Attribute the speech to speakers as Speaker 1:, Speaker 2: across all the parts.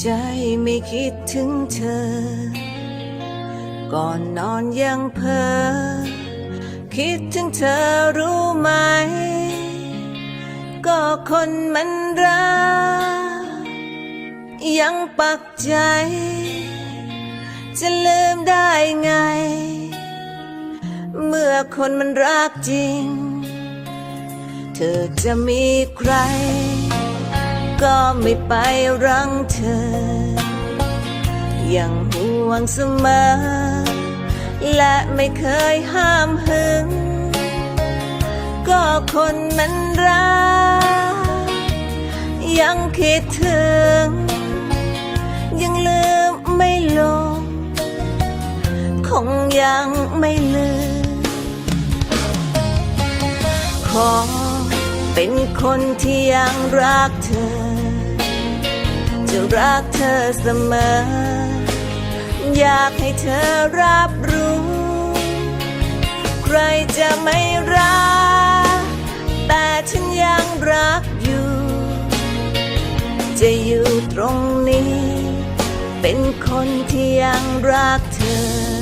Speaker 1: ใจไม่คิดถึงเธอ ก่อนนอนยังเพ้อคิดถึงเธอรู้ไหม ก็คนมันรักยังปักใจ จะลืมได้ไง เมื่อคนมันรักจริง เธอจะมีใคร ก็ไม่ไปรังเธอ ยังห่วงเสมอ และไม่เคยห้ามหึง ก็คนมันรัก ยังคิดถึง ยังลืมไม่ลง คงยังไม่ลืม ขอเป็นคนที่ยังรักเธอ จะรักเธอเสมอ อยากให้เธอรับรู้ ใครจะไม่รัก แต่ฉันยังรักอยู่ จะอยู่ตรงนี้ เป็นคนที่ยังรักเธอ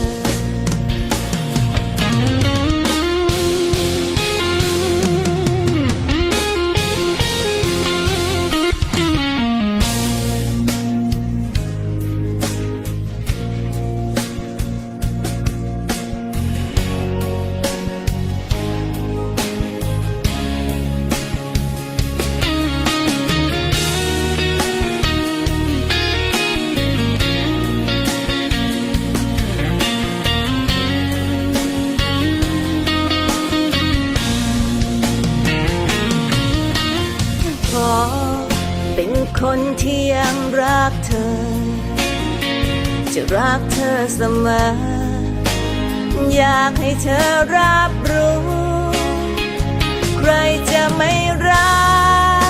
Speaker 1: คนที่ยังรักเธอ จะรักเธอเสมอ อยากให้เธอรับรู้ ใครจะไม่รั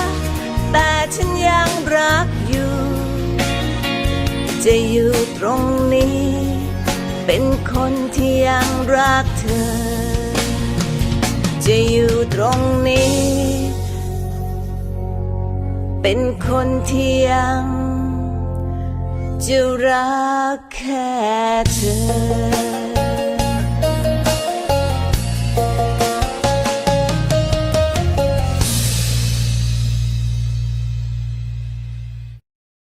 Speaker 1: ก แต่ฉันยังรักอยู่ จะอยู่ตรงนี้ เป็นคนที่ยังรักเธอ จะอยู่ตรงนี้ เป็นคนที่ยังจะรักแค่เธอ